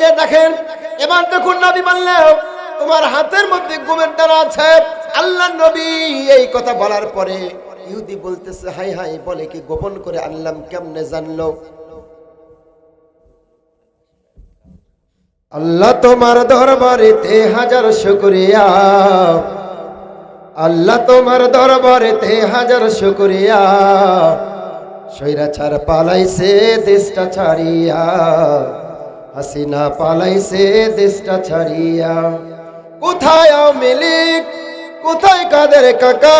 যে দেখেন, এবার দেখুন নবী বললেন, তোমার হাতের মধ্যে ঘুমের দ্বারা আছে। আল্লাহ নবী এই কথা বলার পরে ইহুদি বলতেছে, হাই হাই, বলে কি গোপন করে আনলাম কেমনে জানলো? আল্লাহ তোমার দরবারেতে হাজার শুকরিয়া। আল্লাহ তোমার দরবারেতে হাজার শুকরিয়া। সৈরাচার পালাইছে, দেশটা ছাড়িয়া। হাসিনা পালাইছে দেশটা ছাড়িয়া। কোথায় আও মিলিক কোথায় কাদের কাকা?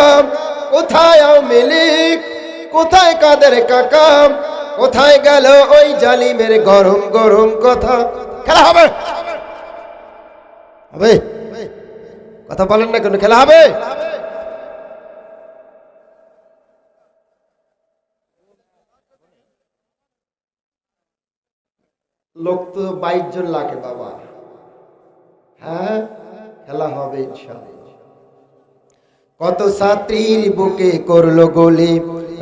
কোথায় আও মিলিক কোথায় কাদের কাকা? কোথায় গেল ওই জালিমের গরম গরম কথা? খেলা হবে। হবে। কথা বলেন না কেন, খেলা হবে। লোক তো বাইশ জন লাগে বাবা। হ্যাঁ খেলা হবে কত ছাত্রীর বুকে করল গলি,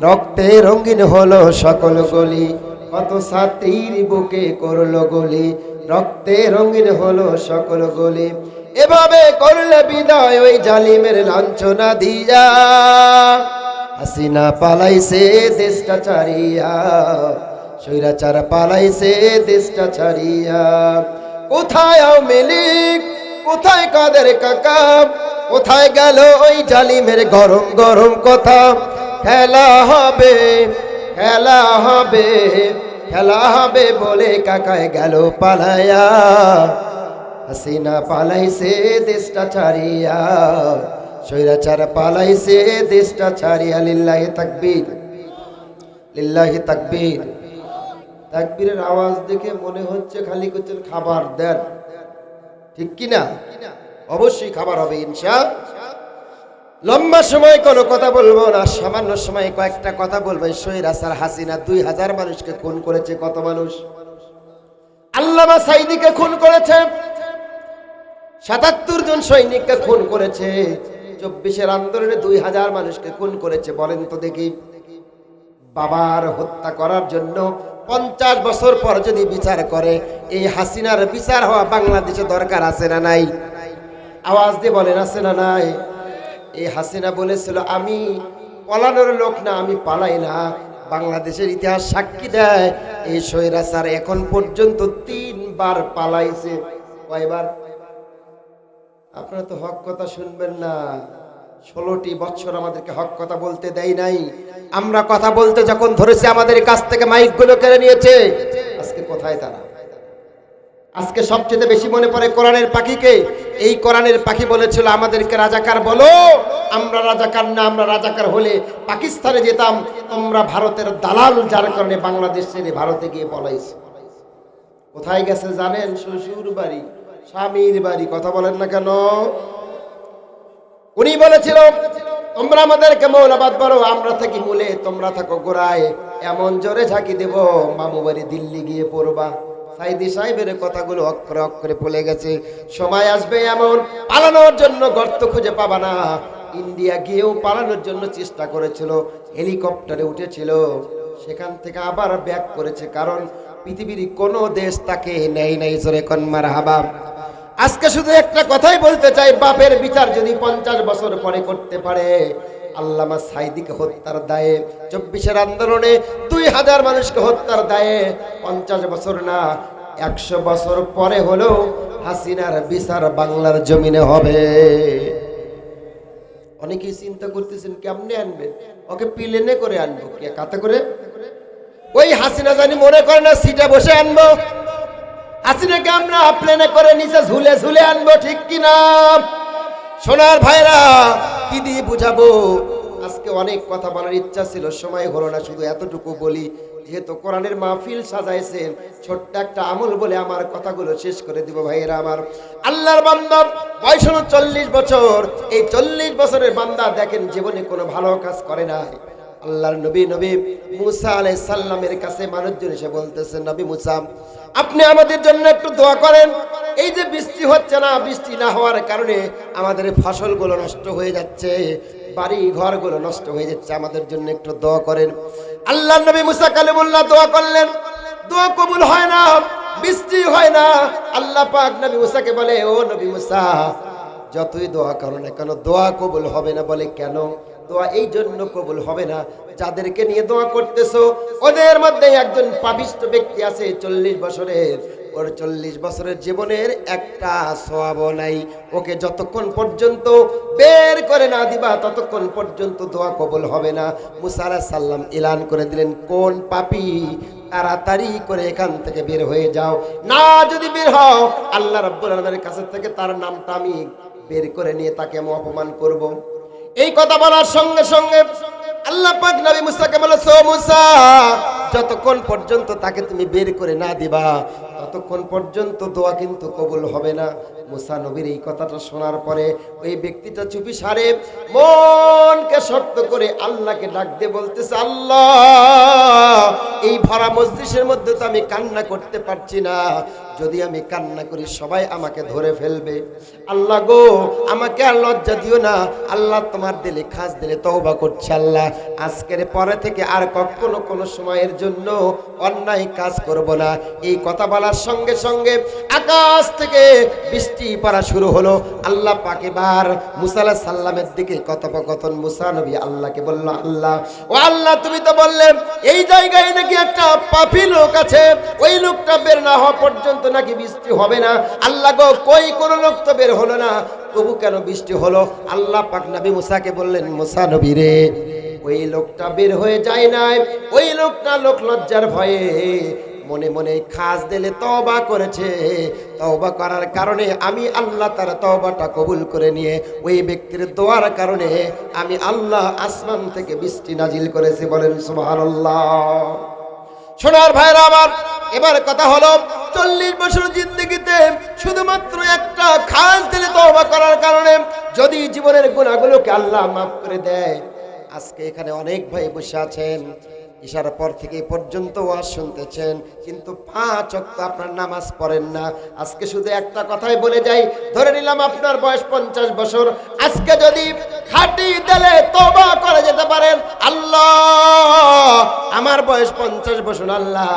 রক্তে রঙিন হলো সকল গলি। কত ছাত্রীর বুকে করল গলি, রক্তে রঙিন হলো সকল গলি। এভাবে করলে বিদায় ওই জালিমের লাঞ্ছনা দিয়া। হাসিনা পালাইছে দেশটা ছাড়িয়া সৈরাচার পালাইছে দেশটা ছাড়িয়া। কোথায় মিলিক কোথায় কাদের কাকা? কোথায় গেল ওই জালিমের গরম গরম কথা? খেলা হবে খেলা হবে খেলা হবে বলে কাকায় গেল পালায়া হাসিনা পালাইছে দেশটা ছাড়িয়া। সৈরাচার পালাইছে দেশটা ছাড়িয়া। লিল্লাহি তাকবীর লিল্লাহি তাকবীর। তাকবীরের আওয়াজ দেখে মনে হচ্ছে খালি করছেন খাবার, দেন। ঠিক কি না অবশ্যই খাবার হবে, ইনশা। লম্বা সময় কোনো কথা বলব না, সামান্য সময় কয়েকটা কথা বলব। সৈরাসার হাসিনা দুই হাজার মানুষকে খুন করেছে, কত মানুষ? আল্লামা সাইদিকে খুন করেছে, সাতাত্তর জন সৈনিককে খুন করেছে, চব্বিশের আন্দোলনে দুই হাজার মানুষকে খুন করেছে, বলেন তো দেখি। বাবার হত্যা করার জন্য পঞ্চাশ বছর পর যদি বিচার করে, এই হাসিনার বিচার হওয়া বাংলাদেশে দরকার আছে না নাই? আওয়াজ দিয়ে বলেন, আছে না নাই? এই হাসিনা বলেছিল, আমি পলানোর লোক না, আমি পালাই না। বাংলাদেশের ইতিহাস সাক্ষী দেয়, এই স্বৈরাচার এখন পর্যন্ত তিনবার পালাইছে। কয়বার? আপনারা তো হক কথা শুনবেন না। ষোলোটি বছর আমাদেরকে হক কথা বলতে দেয় নাই। আমরা কথা বলতে যখন ধরেছে, আমাদের কাছ থেকে মাইকগুলো কেড়ে নিয়েছে। আজকে কোথায় তারা? আজকে সবচেয়ে বেশি মনে পড়ে কোরআনের পাখিকে। এই কোরআনের পাখি বলেছিল, আমাদেরকে রাজাকার বলো। আমরা রাজাকার না, আমরা রাজাকার হলে পাকিস্তানে যেতাম। তোমরা ভারতের দালাল, যার কারণে বাংলাদেশ ছেড়ে ভারতে গিয়ে পলাইছে। কোথায় গেছে জানেন? শ্বশুর বাড়ি স্বামীর বাড়ি। কথা বলেন না কেন? উনি বলেছিল, তোমরা আমাদেরকে মৌলাবাদ বলো, আমরা থাকি মূলে, তোমরা থাকো গোড়ায়। এমন জোরে ঝাঁকি দেব, মামু বাড়ি দিল্লি গিয়ে পড়বা। সাইদি সাহেবের কথাগুলো অক্ষরে অক্ষরে পড়ে গেছে। সময় আসবে এমন, পালানোর জন্য গর্ত খুঁজে পাবা না। ইন্ডিয়া গিয়েও পালানোর জন্য চেষ্টা করেছিল, হেলিকপ্টারে উঠেছিল। সেখান থেকে আবার ব্যাক করেছে, কারণ পৃথিবীর কোনো দেশ তাকে নেই নাই, জোরে কন্মার হাবা। আজকে শুধু একটা কথাই বলতে চাই, বাপের বিচার যদি পঞ্চাশ বছর পরে করতে পারে, আল্লামা সাইদিকে হত্যার দায়ে, চব্বিশের আন্দোলনে দুই হাজার মানুষকে হত্যার দায়ে পঞ্চাশ বছর না, একশো বছর পরে হলেও হাসিনার বিচার বাংলার জমিনে হবে। অনেকেই চিন্তা করতেছেন, কেমনে আনবেন? ওকে পিলেনে করে আনব কে? কাতে করে? ওই হাসিনা জানি মনে করে না, সিটে বসে আনব। হাসিনাকে আমরা প্লেনে করে নিচে ঝুলে ঝুলে আনব ঠিক কিনা? সোনার ভাইরা, কি দিয়ে বুঝাবো? আজকে অনেক কথা বলার ইচ্ছা ছিল, সময় হলো না, শুধু এতটুকু বলি। যেহেতু কোরআনের মাহফিল সাজাইছেন, ছোট্ট একটা আমল বলে আমার কথাগুলো শেষ করে দিব ভাইয়েরা আমার। আল্লাহর বান্দা, বয়স হলো চল্লিশ বছর। এই চল্লিশ বছরের বান্দা দেখেন জীবনে কোনো ভালো কাজ করে না আল্লাহর নবী নবী মুসা আলাই সাল্লামের কাছে মানুষজন এসে বলতেছেন নবী মুসা আপনি আমাদের জন্য একটু দোয়া করেন। এই যে বৃষ্টি হচ্ছে না, বৃষ্টি না হওয়ার কারণে আমাদের ফসলগুলো নষ্ট হয়ে যাচ্ছে বাড়ি ঘরগুলো নষ্ট হয়ে যাচ্ছে। আমাদের জন্য একটু দোয়া করেন। আল্লাহ নবী মুসা কালিমুল্লাহ দোয়া করলেন। দোয়া কবুল হয় না, বৃষ্টি হয় না। আল্লাহ পাক নবী মুসাকে বলে, ও নবী মুসা, যতই দোয়া করো না কেন, দোয়া কবুল হবে না বলে কেন? দোয়া এই জন্য কবুল হবে না। যাদেরকে নিয়ে দোয়া করতেছো, ওদের মধ্যে একজন পাবিষ্ট ব্যক্তি আছে চল্লিশ বছরের। ওর চল্লিশ বছরের জীবনের একটা সোয়াব নাই। ওকে যতক্ষণ পর্যন্ত বের করে না দিবা, ততক্ষণ পর্যন্ত দোয়া কবল হবে না। মুসারা সাল্লাম এলান করে দিলেন, কোন পাপি, তাড়াতাড়ি করে এখান থেকে বের হয়ে যাও। না, যদি বের হও, আল্লাহ রাব্বুল আলামিনের কাছে থেকে তার নামটা আমি বের করে নিয়ে তাকে আমি অপমান করব। এই কথা বলার সঙ্গে সঙ্গে আল্লাহ পাক নবী মুসাকে বলে, সো মুসা, যতক্ষণ পর্যন্ত তাকে তুমি বের করে না দিবা, ততক্ষণ পর্যন্ত দোয়া কিন্তু কবুল হবে না। মুসা নবীর এই কথাটা শোনার পরে ওই ব্যক্তিটা চুপি সারে মনকে শক্ত করে আল্লাহকে ডাক দিয়ে বলতেছে, আল্লাহ, এই ভরা মসজিদের মধ্যে তো আমি কান্না করতে পারছি না। যদি আমি কান্না করি, সবাই আমাকে ধরে ফেলবে। আল্লাহ গো, আমাকে আর লজ্জা দিও না। আল্লাহ তোমার দিলে খাস, দিলে তওবা করছে আল্লাহ। আজকের পরে থেকে আর কখনো কোনো সময়ের জন্য অন্যায় কাজ করব না। এই কথা বলার সঙ্গে সঙ্গে আকাশ থেকে বৃষ্টি পড়া শুরু হলো। আল্লাহ পাকে বার মুসাল্লাহ সাল্লামের দিকে কথোপকথন মুসা নবী আল্লাহকে বলল, আল্লাহ, ও আল্লাহ, তুমি তো বললে, এই জায়গায় নাকি একটা পাপি লোক আছে। ওই লোকটা বের না হওয়া পর্যন্ত নাকি বৃষ্টি হবে না? আল্লাহ গো, কই কোনো লোক তো বের হলো না? তবু কেন বৃষ্টি হলো? আল্লাহ পাক নবী মুসাকে বললেন, মুসা নবী রে, ওই লোকটা বের হয়ে যায় নাই। ওই লোকটা লোক লজ্জার ভয়ে মনে মনে খাস দিলে তওবা করেছে। তওবা করার কারণে আমি আল্লাহ তার তওবাটা কবুল করে নিয়ে ওই ব্যক্তির দোয়ার কারণে আমি আল্লাহ আসমান থেকে বৃষ্টি নাজিল করেছি বলেন, সুবহানাল্লাহ। সোনার ভাইরা আমার, এবার কথা হলো চল্লিশ বছর জিন্দগিতে শুধুমাত্র একটা খাস দিলে তবা করার কারণে যদি জীবনের গুণাগুলোকে আল্লাহ মাফ করে দেয়, আজকে এখানে অনেক ভাই বসে আছেন। ইশার পর থেকে পর্যন্ত ওয়াজ শুনতেছেন, কিন্তু পাঁচ অক্ত আপনার নামাজ পড়েন না। আজকে শুধু একটা কথাই বলে যাই, ধরে নিলাম আপনার বয়স পঞ্চাশ বছর, আজকে যদি খাটি দেলে তোবা করে যেতে পারেন, আল্লাহ, আমার বয়স পঞ্চাশ বছর, আল্লাহ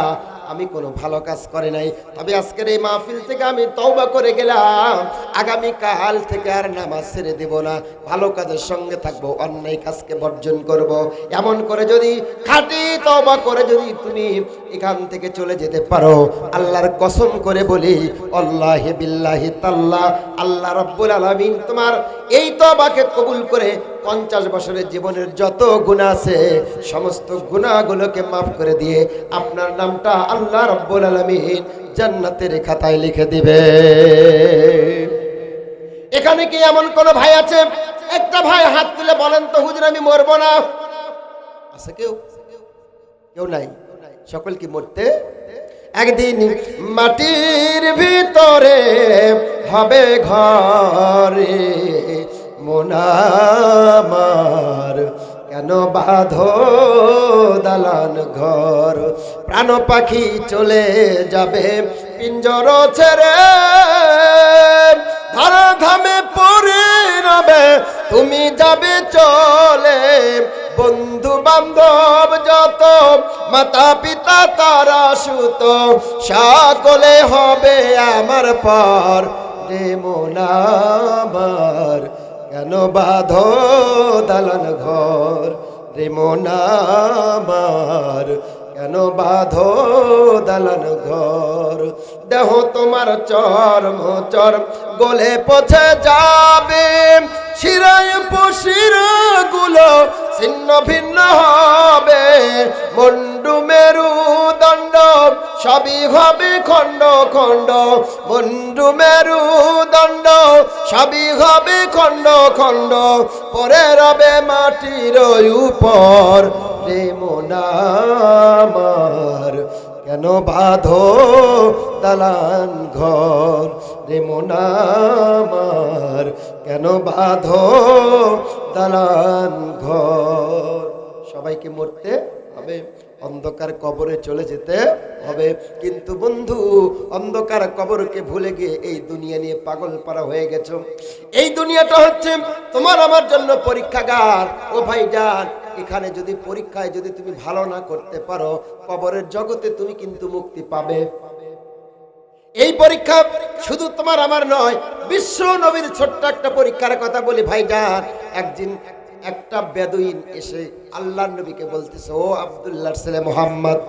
আমি কোনো ভালো কাজ করে নাই। তবে আজকের এই মাহফিল থেকে আমি তওবা করে গেলাম। আগামী কাল থেকে আর নামাজ ছেড়ে দেব না। ভালো কাজের সঙ্গে থাকব, অন্যায় কাজকে বর্জন করব। এমন করে যদি, খাঁটি তওবা করে যদি তুমি এখান থেকে চলে যেতে পারো। আল্লাহর কসম করে বলি আল্লাহ বিল্লাহি তাল্লাহ আল্লাহ রব্বুল আলামিন তোমার এই তওবাকে কবুল করে পঞ্চাশ বছরের জীবনের যত গুণা আছে, সমস্ত গুণাগুলোকে মাফ করে দিয়ে আপনার নামটা আল্লাহ রব্বুল আলমিন জান্নাতের খাতায় লিখে দিবে। এখানে কি এমন কোন ভাই আছে? একটা ভাই হাত তুলে বলেন তো, হুজুর, আমি মরবো না। আছে কেউ? কেউ নাই। সকল কি মরতে? একদিন মাটির ভিতরে হবে ঘরে। মোনামার। কেন বাঁধো দালান ঘর? প্রাণ পাখি চলে যাবে পিঞ্জর ছেড়ে। ধারা ধামে পড়ে রবে তুমি যাবে চলে। বন্ধু বান্ধব যত মাতা পিতা তারা সুত, সকলে হবে আমার পর। রে মোনাবার কেন বাধ দালান ঘর? রে মোনাবার কেন বাধ দালান ঘর? দেহ তোমার চর্ম চর গলে পছে যাবে। শিরায় পশিরগুলো ছিন্ন ভিন্ন হবে। মন্ডু মেরু দণ্ড, সবই হবে খণ্ড খণ্ড। মন্ডু মেরু দণ্ড, সবই হবে খণ্ড খণ্ড। পরে রবে মাটির উপর রে মোনামার কেন বাঁধো দালান ঘর? রে মোনামার কেন বাঁধো দালান ঘর? সবাইকে মরতে হবে। অন্ধকার কবরে চলে যেতে হবে। কিন্তু বন্ধু, অন্ধকার কবরকে ভুলে গিয়ে এই দুনিয়া নিয়ে পাগল পারা হয়ে গেছ। এই দুনিয়াটা হচ্ছে তোমার আমার জন্য পরীক্ষাগার। ও ভাই যান, এখানে যদি পরীক্ষায় যদি তুমি ভালো না করতে পারো, কবরের জগতে তুমি কিন্তু মুক্তি পাবে। এই পরীক্ষা শুধু তোমার আমার নয়, বিশ্ব নবীর ছোট্ট একটা পরীক্ষার কথা বলি ভাইজান একদিন একটা বেদুইন এসে আল্লাহ নবীকে বলতেছে, ও আব্দুল্লাহ ছেলে মোহাম্মদ,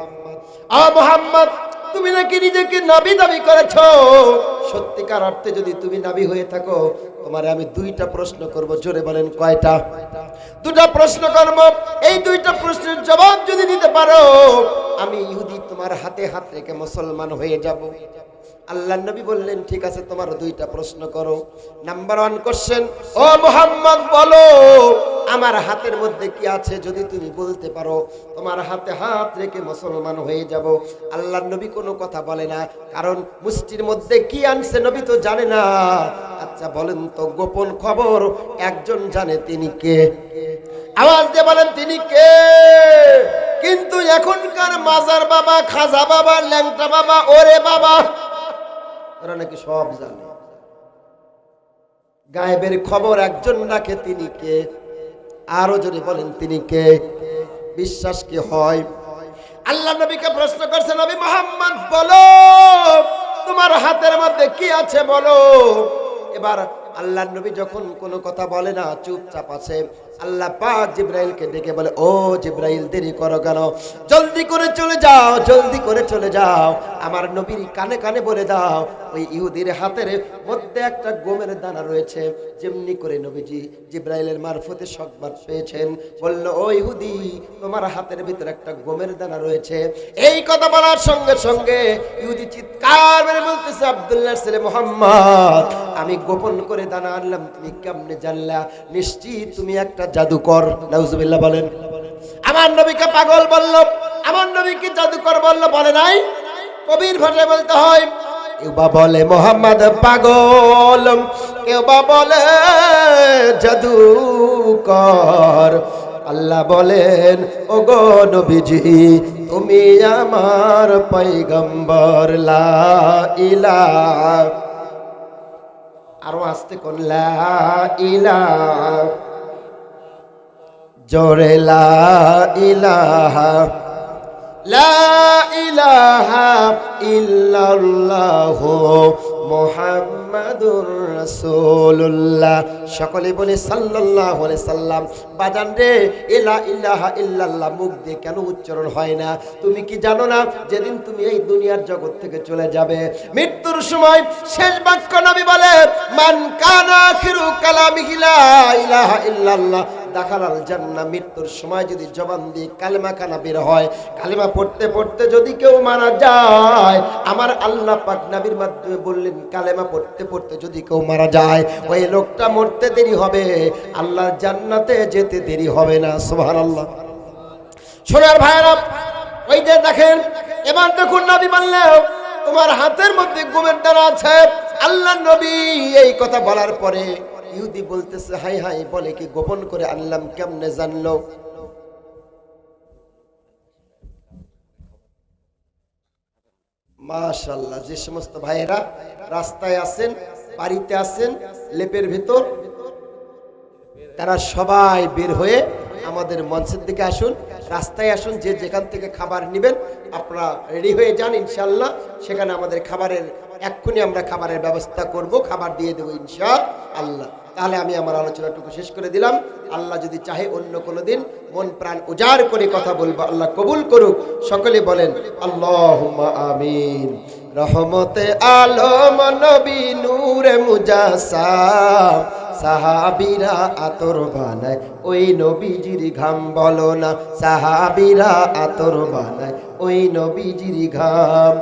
আ মোহাম্মদ, তুমি নাকি নিজেকে নাবি দাবি করেছ? সত্যিকার অর্থে যদি তুমি নাবি হয়ে থাকো, তোমারে আমি দুইটা প্রশ্ন করব, জোরে বলেন কয়টা? দুটা প্রশ্ন করব। এই দুইটা প্রশ্নের জবাব যদি দিতে পারো, আমি ইহুদি তোমার হাতে হাত রেখে মুসলমান হয়ে যাব। আল্লাহ নবী বললেন, ঠিক আছে তোমার দুইটা প্রশ্ন করো। নাম্বার ওয়ান কোশ্চেন ও মোহাম্মদ, বলো, আমার হাতের মধ্যে কি আছে? যদি তুমি বলতে পারো, তোমার হাতে হাত রেখে মুসলমান হয়ে যাব। আল্লাহ নবী কোনো কথা বলে না, কারণ মুষ্টির মধ্যে কি আনছে নবী তো জানে না। আচ্ছা বলেন তো, গোপন খবর, একজন জানে তিনি কে? আওয়াজ দিয়ে বলেন, তিনি কে? কিন্তু এখনকার মাজার বাবা, খাজা বাবা, ল্যাংটা বাবা, ওরে বাবা ওরা নাকি সব জানে। গায়েবের খবর একজন রাখে তিনি কে? আরও যদি বলেন তিনি কে? বিশ্বাস কি হয়? আল্লাহ নবীকে প্রশ্ন করছে, নবী মোহাম্মদ, বলো, তোমার হাতের মধ্যে কি আছে বলো? এবার আল্লাহ নবী যখন কোনো কথা বলে না, চুপচাপ আছে। আল্লাহ পাক জিব্রাইলকে ডেকে বলে, ও জিব্রাইল, দেরি করো কেন? জলদি করে চলে যাও, জলদি করে চলে যাও। আমার নবীর কানে কানে বলে দাও, ওই ইহুদির হাতের মধ্যে একটা গমের দানা রয়েছে। যেমনি করে নবীজি জিব্রাইলের মারফতে সংবাদ পেয়েছেন। বলল, ও ইহুদি, তোমার হাতের ভিতরে একটা গোমের দানা রয়েছে। এই কথা বলার সঙ্গে সঙ্গে ইহুদি চিৎকার মেরে বলতেছে, আব্দুল্লাহ ছেলে মোহাম্মদ, আমি গোপন করে দানা আনলাম, তুমি কেমনে জানলা? নিশ্চিত তুমি একটা জাদুকর, নাউজুবিল্লাহ বলেন। আমার নবীকে পাগল বলল, আমার নবীকে জাদুকর বলল, বলে নাই। কবির ভাষায় বলতে হয়, কেউ বা বলে মোহাম্মদ পাগল, কেউ বা বলে জাদুকর। আল্লাহ বলেন ও গো নবীজি, তুমি আমার পৈগম্বর লা ইলাহা। আরও আসতে কোন লা ইলাহা। জোরে লা ইলাহা লা ইলাহা ইল্লাল্লাহু মুহাম্মাদুর রাসূলুল্লাহ। সকলে বলে আলাইহি সাল্লাম, বাজান রে ইলা ইলাহা ইল্লাল্লাহ, মুখ দিয়ে কেন উচ্চারণ হয় না? তুমি কি জানো না, যেদিন তুমি এই দুনিয়ার জগৎ থেকে চলে যাবে, মৃত্যুর সময় শেষ বাক্য নবী বলে, মান কানা আখিরু কালামিহি লা ইল্লাল্লাহ দাখালাল জান্নাহ মৃত্যুর সময় যদি জবান দিয়ে কালেমা বের হয়, কালেমা পড়তে পড়তে যদি কেউ মারা যায়, আমার আল্লাহ পাক নবীর মাধ্যমে বললেন, কালেমা পড়তে পড়তে যদি কেউ মারা যায়, ওই লোকটা মরতে দেরি হবে, আল্লাহর জান্নাতে যেতে দেরি হবে না, সুবহানাল্লাহ। সোনার ভাইরা ওই যে দেখেন, এবার দেখুন বললেন, তোমার হাতের মধ্যে গুমের দ্বারা আছে আল্লাহ নবী এই কথা বলার পরে ইহুদি বলতেছে, হাই হাই, বলে কি, গোপন করে আনলাম, কেমনে জানলো? মাশাল্লাহ, যে সমস্ত ভাইয়েরা রাস্তায় আছেন, বাড়িতে আছেন, লেপের ভিতর, তারা সবাই বের হয়ে আমাদের মঞ্চের দিকে আসুন, রাস্তায় আসুন, যে যেখান থেকে খাবার নেবেন, আপনারা রেডি হয়ে যান, ইনশাল্লাহ, সেখানে আমাদের খাবারের এক্ষুনি আমরা খাবারের ব্যবস্থা করব, খাবার দিয়ে দেবো ইনশা আল্লাহ তাহলে আমি আমার আলোচনাটুকু শেষ করে দিলাম। আল্লাহ যদি চাহে অন্য কোনো দিন মন প্রাণ উজাড় করে কথা বলব, আল্লাহ কবুল করুক। সকলে বলেন আল্লাহ আমিন। রহমতে আলম, নবী নূরে, মুজাসাম। সাহাবিরা আতর বানায়, ওই নবীজির ঘাম বলো না। সাহাবিরা আতর বানায়, ওই নবীজির ঘাম।